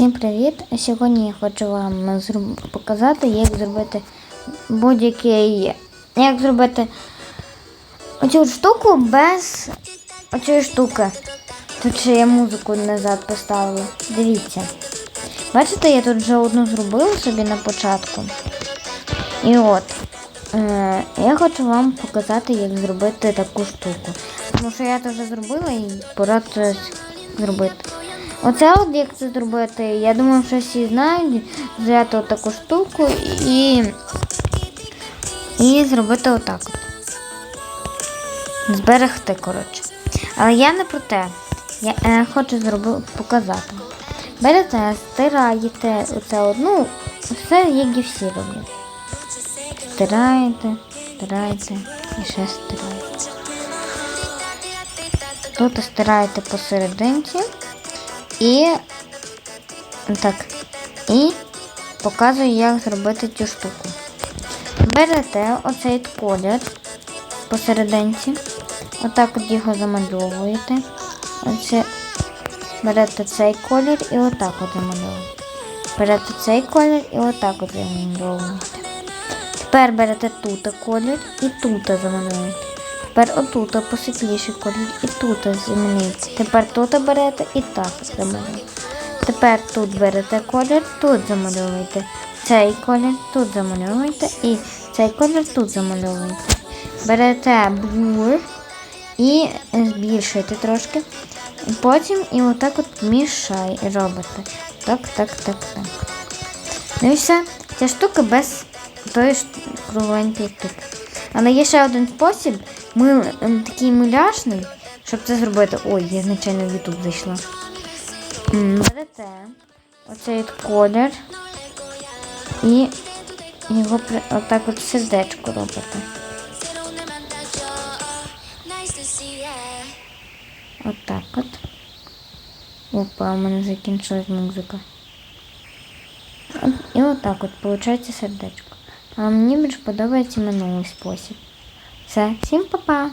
Всім привіт! Сьогодні я хочу вам показати, як зробити будь-який. Як зробити оцю штуку без оцієї штуки. Тут ще я музику назад поставила. Дивіться. Бачите, я тут вже одну зробила собі на початку. І от. Е, я хочу вам показати, як зробити таку штуку. Тому що я вже зробила і пора це зробити. Оце от як це зробити, я думаю, що всі знають, взяти таку штуку і, і зробити отак. от. Зберегти, коротше. Але я не про те. Я е, хочу зроби, показати. Берете, стираєте оце одну, все як і всі роблять. Стираєте, стираєте і ще стираєте. Тут стираєте посерединці. І так. І показую, як зробити цю штуку. Берете оцей колір посерединці. Отак от його замальовуєте. Оце берете цей колір і отак от замальовуєте. Берете цей колір і отак от замальовуєте. Тепер берете тут колір і тут замалюєте. Тепер отут посвітліший колір і тут змінюється. Тепер тут берете і так замалюєте. Тепер тут берете колір, тут замальовуєте. Цей колір тут замальовуєте і цей колір тут замальовуєте. Берете блур і збільшуєте трошки. Потім і отак от мішай робите. Так, так, так, так. Ну і все. Ця штука без тої кругленької штуки. Але є ще один спосіб, ми, ем, такий миляшний, щоб це зробити. Ой, я звичайно в YouTube зайшла. Берете оцей колір і його при- отак от сердечко робите. Отак от. Опа, у мене закінчилась музика. І отак от виходить сердечко. А мені більш подобається минулий спосіб. Все, всім па-па!